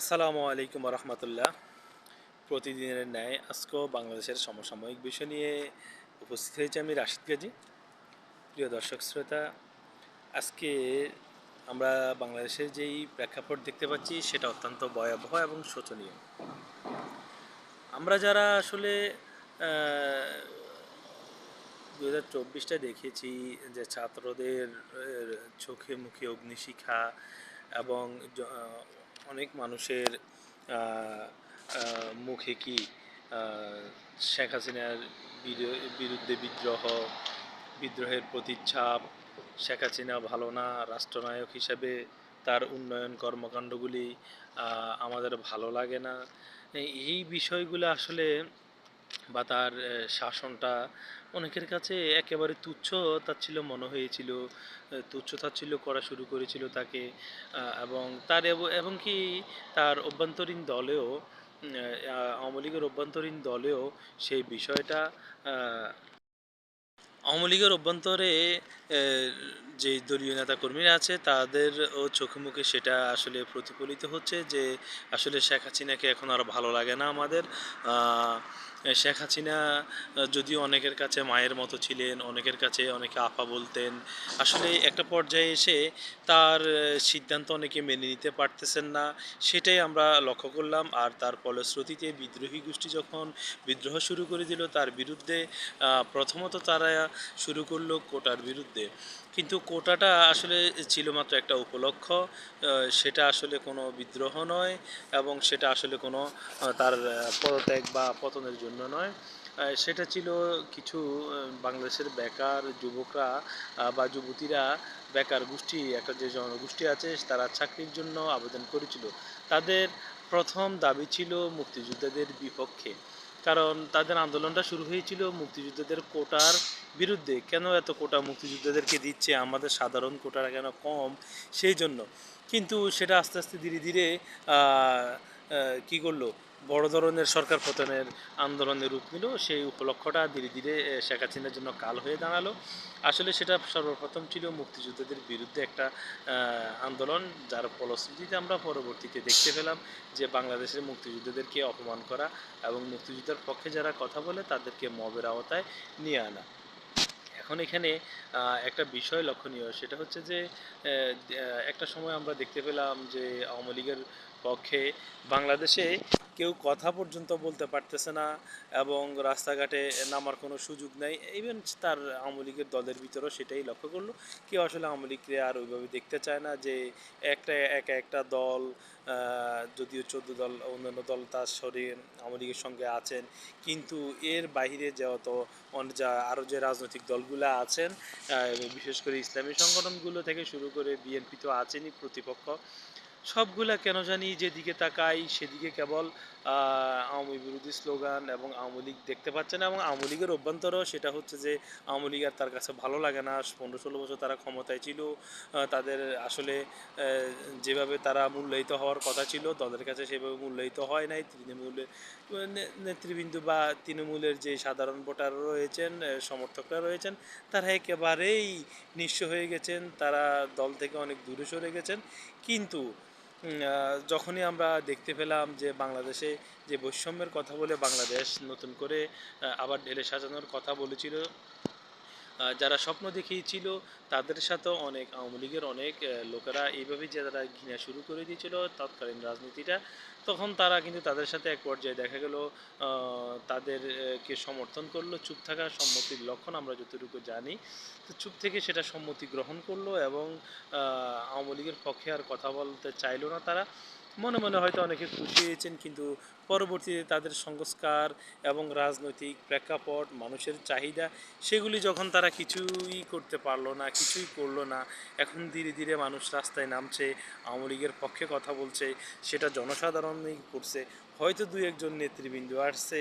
আসসালামু আলাইকুম রহমতুল্লাহ প্রতিদিনের ন্যায় আজকেও বাংলাদেশের সমসাময়িক বিষয় নিয়ে উপস্থিত হয়েছি আমি রাশিদ গাজী। প্রিয় দর্শক শ্রোতা, আজকে আমরা বাংলাদেশের যেই প্রেক্ষাপট দেখতে পাচ্ছি সেটা অত্যন্ত ভয়াবহ এবং শোচনীয়। আমরা যারা আসলে দু হাজার চব্বিশটা দেখেছি যে ছাত্রদের চোখে মুখে অগ্নিশিখা এবং অনেক মানুষের মুখে কি শেখ হাসিনার বিরুদ্ধে বিদ্রোহ, বিদ্রোহের প্রতিচ্ছাপ শেখ হাসিনা ভালো না, রাষ্ট্রনায়ক হিসেবে তার উন্নয়ন কর্মকাণ্ডগুলি আমাদের ভালো লাগে না এই বিষয়গুলো আসলে বা তার শাসনটা অনেকের কাছে একেবারে তুচ্ছ তাচ্ছিল্য মনে হয়েছিল তুচ্ছ তাচ্ছিল্য করা শুরু করেছিল তাকে। এবং তার এবং কি তার অভ্যন্তরীণ দলেও আওয়ামী লীগের অভ্যন্তরীণ দলেও সেই বিষয়টা আওয়ামী লীগের অভ্যন্তরে যে দলীয় নেতাকর্মীরা আছে তাদের ও চোখে মুখে সেটা আসলে প্রতিফলিত হচ্ছে যে আসলে শেখ হাসিনাকে এখন আর ভালো লাগে না আমাদের। শেখ হাসিনা যদিও অনেকের কাছে মায়ের মতো ছিলেন, অনেকের কাছে অনেকে আপা বলতেন, আসলে একটা পর্যায়ে এসে তার সিদ্ধান্ত অনেকে মেনে নিতে পারতেছেন না, সেটাই আমরা লক্ষ্য করলাম। আর তার ফলশ্রুতিতে বিদ্রোহী গোষ্ঠী যখন বিদ্রোহ শুরু করে দিল, তার বিরুদ্ধে প্রথমত তারা শুরু করল কোটার বিরুদ্ধে। কিন্তু কোটাটা আসলে ছিল মাত্র একটা উপলক্ষ সেটা আসলে কোনো বিদ্রোহ নয় এবং সেটা আসলে কোনো তার পদত্যাগ বা পতনের জন্য নয়। সেটা ছিল কিছু বাংলাদেশের বেকার যুবকরা বা যুবতীরা বেকার গোষ্ঠী, একটা যে জনগোষ্ঠী আছে, তারা চাকরির জন্য আবেদন করেছিল। তাদের প্রথম দাবি ছিল মুক্তিযোদ্ধাদের বিপক্ষে। কারণ তাদের আন্দোলনটা শুরু হয়েছিল মুক্তিযোদ্ধাদের কোটার বিরুদ্ধে। কেন এত কোটা মুক্তিযোদ্ধাদেরকে দিচ্ছে? আমাদের সাধারণ কোটাটা কেন কম? সেই জন্য। কিন্তু সেটা আস্তে আস্তে ধীরে ধীরে কি করল? বড় ধরনের সরকার পতনের আন্দোলনের রূপ নিল। সেই উপলক্ষটা ধীরে ধীরে শেখ হাসিনার জন্য কাল হয়ে দাঁড়াল। আসলে সেটা সর্বপ্রথম ছিল মুক্তিযোদ্ধাদের বিরুদ্ধে একটা আন্দোলন, যার ফলশ্রুতিতে আমরা পরবর্তীতে দেখতে পেলাম যে বাংলাদেশের মুক্তিযোদ্ধাদেরকে অপমান করা এবং মুক্তিযুদ্ধের পক্ষে যারা কথা বলে তাদেরকে মবের আওতায় নিয়ে আনা। এখন এখানে একটা বিষয় লক্ষণীয়, সেটা হচ্ছে যে একটা সময় আমরা দেখতে পেলাম যে আওয়ামী লীগের পক্ষে বাংলাদেশে কেউ কথা পর্যন্ত বলতে পারতেছে না এবং রাস্তাঘাটে নামার কোনো সুযোগ নেই। ইভেন তার আওয়ামী লীগের দলের ভিতরেও সেটাই লক্ষ্য করল। কেউ আসলে আওয়ামী লীগকে আর ওইভাবে দেখতে চায় না যে একটা একা একটা দল যদিও চোদ্দ দল, অন্যান্য দল তার শরীর আওয়ামী লীগের সঙ্গে আছেন। কিন্তু এর বাইরে যত যা আরও যে রাজনৈতিক দলগুলো আছেন বিশেষ করে ইসলামী সংগঠনগুলো থেকে শুরু করে বিএনপি তো আছেনই প্রতিপক্ষ। সবগুলা কেন জানি যেদিকে তাকাই সেদিকে কেবল আওয়ামী বিরোধী স্লোগান এবং আওয়ামী লীগ দেখতে পাচ্ছে না এবং আওয়ামী লীগের অভ্যন্তরেও সেটা হচ্ছে যে আওয়ামী লীগ আর তার কাছে ভালো লাগে না। পনেরো ষোলো বছর তারা ক্ষমতায় ছিল তাদের আসলে যেভাবে তারা মূল্যায়িত হওয়ার কথা ছিল, তাদের কাছে সেভাবে মূল্যায়িত হয় নাই। তৃণমূলের নেতৃবৃন্দ বা তৃণমূলের যে সাধারণ ভোটার রয়েছেন সমর্থকরা রয়েছেন, তারা একেবারেই নিঃস্ব হয়ে গেছেন। তারা দল থেকে অনেক দূরে সরে গেছেন। কিন্তু যখনই আমরা দেখতে পেলাম যে বাংলাদেশে যে বৈষম্যের কথা বলে বাংলাদেশ নতুন করে আবার ঢেলে সাজানোর কথা বলেছিল যারা স্বপ্ন দেখিয়েছিল তাদের সাথেও অনেক, আওয়ামী লীগের অনেক লোকেরা এইভাবেই যে তারা ঘৃণা শুরু করে দিয়েছিল, তৎকালীন রাজনীতিটা, তখন তারা কিন্তু তাদের সাথে এক পর্যায়ে দেখা গেল তাদেরকে সমর্থন করল, চুপ থাকা সম্মতির লক্ষণ আমরা যতটুকু জানি। তো চুপ থেকে সেটা সম্মতি গ্রহণ করল এবং আওয়ামী লীগের পক্ষে আর কথা বলতে চাইলো না তারা। মনে মনে হয়তো অনেকে খুশি হয়েছেন কিন্তু পরবর্তীতে তাদের সংস্কার এবং রাজনৈতিক প্রেক্ষাপট, মানুষের চাহিদা, সেগুলি যখন তারা কিছুই করতে পারল না, কিছুই করল না, এখন ধীরে ধীরে মানুষ রাস্তায় নামছে, আওয়ামী লীগের পক্ষে কথা বলছে, সেটা জনসাধারণই করছে। হয়তো দুই একজন নেতৃবৃন্দ আসছে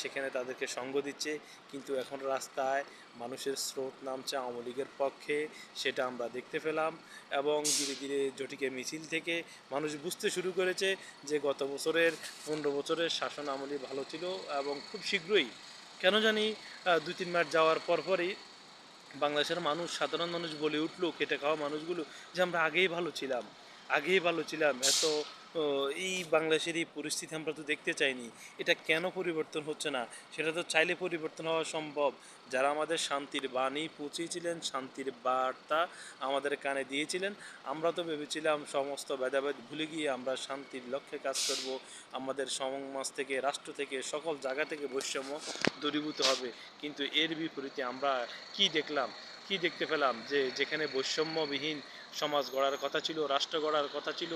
সেখানে তাদেরকে সঙ্গ দিচ্ছে, কিন্তু এখন রাস্তায় মানুষের স্রোত নামছে আওয়ামী লীগের পক্ষে, সেটা আমরা দেখতে পেলাম। এবং ধীরে ধীরে জটিকে মিছিল থেকে মানুষ বুঝতে শুরু করেছে যে গত বছরের পনেরো বছরের শাসন আমলি ভালো ছিল এবং খুব শীঘ্রই, কেন জানি দুই তিন মাস যাওয়ার পরপরই বাংলাদেশের মানুষ, সাধারণ মানুষ বলে উঠল, কেটে খাওয়া মানুষগুলো যে আমরা আগেই ভালো ছিলাম। আগেই ভালো ছিলাম। এত এই বাংলাদেশের এই পরিস্থিতি আমরা তো দেখতে চাইনি। এটা কেন পরিবর্তন হচ্ছে না? সেটা তো চাইলে পরিবর্তন হওয়া সম্ভব। যারা আমাদের শান্তির বাণী পৌঁছিয়েছিলেন শান্তির বার্তা আমাদের কানে দিয়েছিলেন, আমরা তো ভেবেছিলাম সমস্ত ভেদাভেদ ভুলে গিয়ে আমরা শান্তির লক্ষ্যে কাজ করব। আমাদের সমাজ থেকে, রাষ্ট্র থেকে, সকল জায়গা থেকে বৈষম্য দূরীভূত হবে। কিন্তু এর বিপরীতে আমরা কি দেখলাম? কি দেখতে পেলাম? যে যেখানে বৈষম্যবিহীন সমাজ গড়ার কথা ছিল, রাষ্ট্র গড়ার কথা ছিল,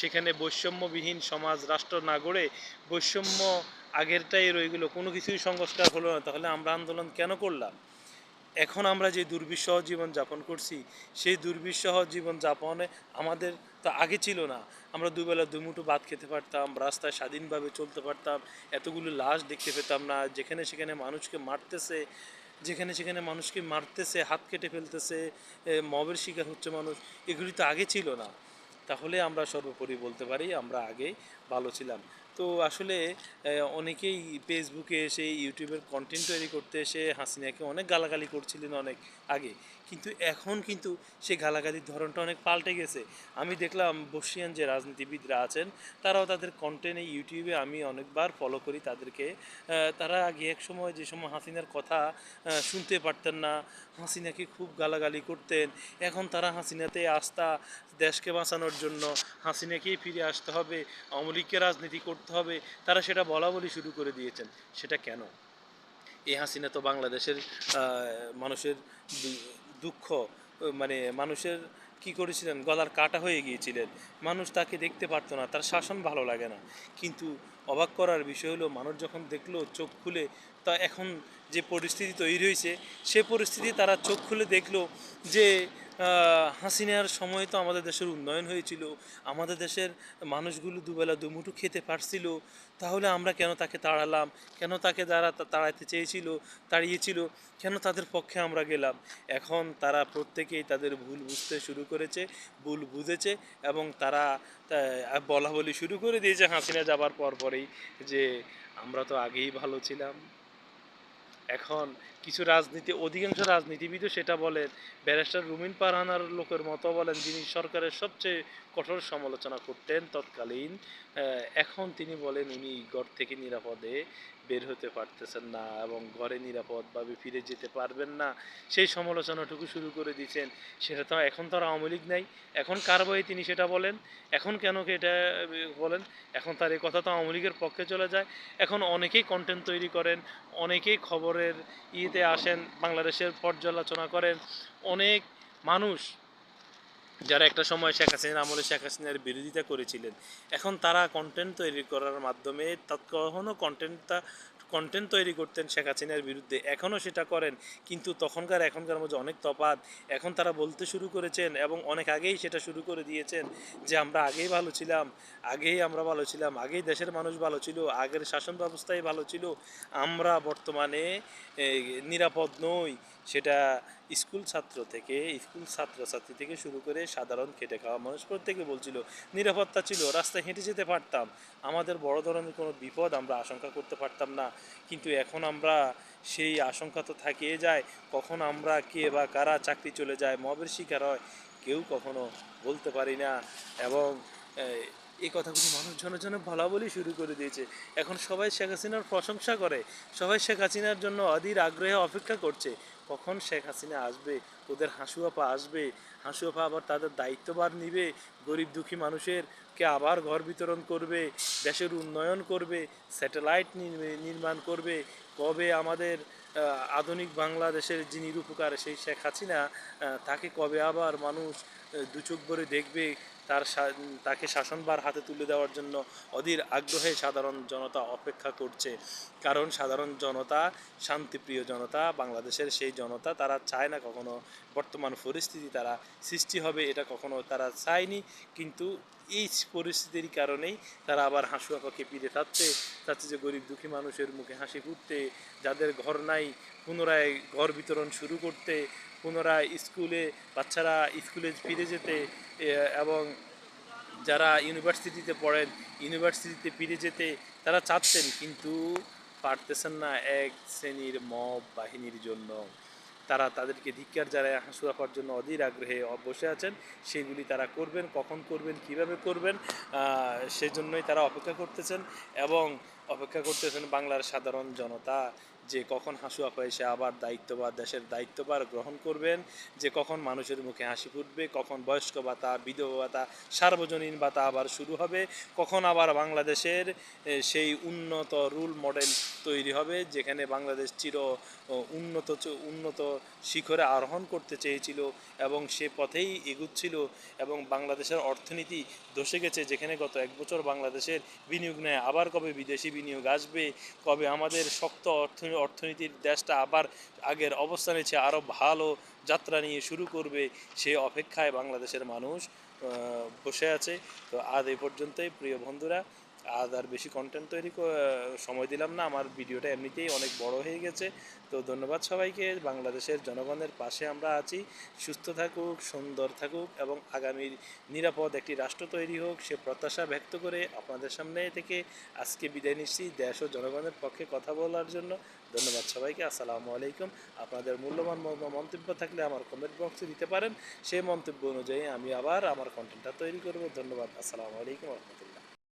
সেখানে বৈষম্যবিহীন সমাজ, রাষ্ট্র না গড়ে বৈষম্য আগেরটাই রয়ে গেলো। কোনো কিছুই সংস্কার হলো না। তাহলে আমরা আন্দোলন কেন করলাম? এখন আমরা যে দুর্বিষহ জীবন যাপন করছি, সেই দুর্বিষহ জীবন যাপনে আমাদের তো আগে ছিল না। আমরা দুবেলা দুমুঠো ভাত খেতে পারতাম, রাস্তায় স্বাধীনভাবে চলতে পারতাম, এতগুলো লাশ দেখতে পেতাম না, যেখানে সেখানে মানুষকে মারতেছে। যেখানে সেখানে মানুষকে মারতেছে, হাত কেটে ফেলতেছে মবের শিকার হচ্ছে মানুষ, এগুলি তো আগে ছিল না। তাহলে আমরা সর্বোপরি বলতে পারি আমরা আগে ভালো ছিলাম। তো আসলে অনেকেই ফেসবুকে এসে ইউটিউবের কন্টেন্ট তৈরি করতে এসে হাসিনাকে অনেক গালাগালি করছিলেন অনেক আগে। কিন্তু এখন কিন্তু সেই গালাগালির ধরনটা অনেক পাল্টে গেছে। আমি দেখলাম বর্ষিয়ান যে রাজনীতিবিদরা আছেন, তারাও তাদের কন্টেন্ট ইউটিউবে আমি অনেকবার ফলো করি তাদেরকে। তারা আগে এক সময় যে সময় হাসিনার কথা শুনতে পারতেন না, হাসিনাকে খুব গালাগালি করতেন। এখন তারা হাসিনাতে আস্থা দেশকে বাঁচানোর জন্য, হাসিনাকেই ফিরে আসতে হবে। আওয়ামী রাজনীতি করতে হবে, তারা সেটা বলা বলি শুরু করে দিয়েছেন। সেটা কেন? এ হাসিনা তো বাংলাদেশের মানুষের দুঃখ মানে মানুষের কি করেছিলেন? গলার কাটা হয়ে গিয়েছিলেন। মানুষ তাকে দেখতে পারতো না, তার শাসন ভালো লাগে না। কিন্তু অবাক করার বিষয় হলো, মানুষ যখন দেখল চোখ খুলে, তা এখন যে পরিস্থিতি তৈরি হয়েছে, সে পরিস্থিতি তারা চোখ খুলে দেখল যে হাসিনার সময় তো আমাদের দেশের উন্নয়ন হয়েছিল। আমাদের দেশের মানুষগুলো দুবেলা দুমুঠো খেতে পারছিল। তাহলে আমরা কেন তাকে তাড়ালাম? কেন তাকে যারা তা- তাড়াইতে চেয়েছিল, তাড়িয়েছিল? কেন তাদের পক্ষে আমরা গেলাম? এখন তারা প্রত্যেকেই তাদের ভুল বুঝতে শুরু করেছে, ভুল বুঝেছে এবং তারা বলা বলি শুরু করে দিয়েছে হাসিনা যাবার পর পরেই যে আমরা তো আগেই ভালো ছিলাম। এখন কিছু রাজনীতি, অধিকাংশ রাজনীতিবিদও সেটা বলেন। ব্যারিস্টার রুমিন পারহানার লোকের মতো বলেন, যিনি সরকারের সবচেয়ে কঠোর সমালোচনা করতেন তৎকালীন এখন তিনি বলেন, উনি ঘর থেকে নিরাপদে বের হতে পারতেছেন না এবং ঘরে নিরাপদভাবে ফিরে যেতে পারবেন না। সেই সমালোচনাটুকু শুরু করে দিয়েছেন। সেটা তো এখন তো আর আওয়ামী লীগ নাই। এখন কার বয়ে তিনি সেটা বলেন? এখন কেন এটা বলেন? এখন তার এই কথা তো আওয়ামী লীগের পক্ষে চলে যায়। এখন অনেকেই কন্টেন্ট তৈরি করেন, অনেকেই খবরের ইয়েতে আসেন, বাংলাদেশের পর্যালোচনা করেন, অনেক মানুষ যারা একটা সময় শেখ হাসিনার আমলে শেখ হাসিনার বিরোধিতা করেছিলেন, এখন তারা কন্টেন্ট তৈরি করার মাধ্যমে তৎকখনও কন্টেন্টটা কন্টেন্ট তৈরি করতেন শেখ হাসিনার বিরুদ্ধে। এখনও সেটা করেন, কিন্তু তখনকার এখনকার মধ্যে অনেক তফাৎ। এখন তারা বলতে শুরু করেছেন এবং অনেক আগেই সেটা শুরু করে দিয়েছেন যে আমরা আগেই ভালো ছিলাম, আগেই আমরা ভালো ছিলাম, আগেই দেশের মানুষ ভালো ছিল, আগের শাসন ব্যবস্থাই ভালো ছিল, আমরা বর্তমানে নিরাপদ নই। সেটা স্কুল ছাত্র থেকে, স্কুল ছাত্রছাত্রী থেকে শুরু করে সাধারণ খেটে খাওয়া মানুষ প্রত্যেকে বলছিল, নিরাপত্তা ছিল, রাস্তায় হেঁটে যেতে পারতাম। আমাদের বড় ধরনের কোনো বিপদ আমরা আশঙ্কা করতে পারতাম না। কিন্তু এখন আমরা সেই আশঙ্কা তো থাকিয়ে যায়। কখন আমরা কে বা কারা চাকরি চলে যায়, মবের শিকার হয়, কেউ কখনো বলতে পারি না। এবং এই, কথাগুলো মানুষ জন জন বলা বলি শুরু করে দিয়েছে। এখন সবাই শেখ হাসিনার প্রশংসা করে সবাই শেখ হাসিনার জন্য অধীর আগ্রহে অপেক্ষা করছে। কখন শেখ হাসিনা আসবে? ওদের হাসুয়াপা আসবে? হাসুয়াপা আবার তাদের দায়িত্বভার নিবে? গরিব দুঃখী মানুষের কে আবার ঘর বিতরণ করবে? দেশের উন্নয়ন করবে? স্যাটেলাইট নির্মাণ করবে? কবে আমাদের আধুনিক বাংলাদেশের যিনি নিরুপকার সেই শেখ হাসিনা তাকে কবে আবার মানুষ আহ, দু ভরে দেখবে? তার তাকে শাসনভার হাতে তুলে দেওয়ার জন্য অধীর আগ্রহে সাধারণ জনতা অপেক্ষা করছে। কারণ সাধারণ জনতা, শান্তিপ্রিয় জনতা, বাংলাদেশের সেই জনতা তারা চায় না কখনো বর্তমান পরিস্থিতি তারা সৃষ্টি হবে, এটা কখনো তারা চায়নি। কিন্তু এই পরিস্থিতির কারণেই তারা আবার হাসুয়াপাকে পিড়ে থাকছে চাচ্ছে যে গরিব দুঃখী মানুষের মুখে হাসি ফুটতে, যাদের ঘর নাই, পুনরায় ঘর বিতরণ শুরু করতে পুনরায় স্কুলে, বাচ্চারা স্কুলে ফিরে যেতে এবং যারা ইউনিভার্সিটিতে পড়েন, ইউনিভার্সিটিতে ফিরে যেতে, তারা চাচ্ছেন, কিন্তু পারতেছেন না এক শ্রেণির মব বাহিনীর জন্য। তারা তাদেরকে ধিক্কার যারা হাসু আপার জন্য অধীর আগ্রহে বসে আছেন। সেগুলি তারা করবেন, কখন করবেন, কীভাবে করবেন সেজন্যই তারা অপেক্ষা করতেছেন এবং অপেক্ষা করতেছেন বাংলার সাধারণ জনতা। যে কখন হাসু আপা এসে আবার দায়িত্বভার দেশের দায়িত্বভার গ্রহণ করবেন, যে কখন মানুষের মুখে হাসি ফুটবে, কখন বয়স্ক ভাতা, বিধবা ভাতা, সার্বজনীন ভাতা আবার শুরু হবে, কখন আবার বাংলাদেশের সেই উন্নত রুল মডেল তৈরি হবে, যেখানে বাংলাদেশ চির উন্নত উন্নত শিখরে আরোহণ করতে চেয়েছিল এবং সে পথেই এগুচ্ছিল এবং বাংলাদেশের অর্থনীতি ধসে গেছে, যেখানে গত এক বছর বাংলাদেশের বিনিয়োগ নেয়, আবার কবে বিদেশি বিনিয়োগ আসবে, কবে আমাদের শক্ত অর্থ অর্থনীতির দেশটা আবার আগের অবস্থানে সে আরও ভালো যাত্রা নিয়ে শুরু করবে, সে অপেক্ষায় বাংলাদেশের মানুষ বসে আছে। তো আজ এই পর্যন্তই, প্রিয় বন্ধুরা। আজ আর বেশি কন্টেন্ট তৈরি সময় দিলাম না। আমার ভিডিওটা এমনিতেই অনেক বড় হয়ে গেছে। তো ধন্যবাদ সবাইকে। বাংলাদেশের জনগণের পাশে আমরা আছি। সুস্থ থাকুক, সুন্দর থাকুক এবং আগামীর নিরাপদ একটি রাষ্ট্র তৈরি হোক, সে প্রত্যাশা ব্যক্ত করে আপনাদের সামনে থেকে আজকে বিদায় নিচ্ছি। দেশ ও জনগণের পক্ষে কথা বলার জন্য ধন্যবাদ সবাইকে। আসসালামু আলাইকুম। আপনাদের মূল্যবান মন্তব্য থাকলে আমার কমেন্ট বক্সে দিতে পারেন। সেই মন্তব্য অনুযায়ী আমি আবার আমার কন্টেন্টটা তৈরি করব। ধন্যবাদ। আসসালামু আলাইকুম। রহমতুল্লাহ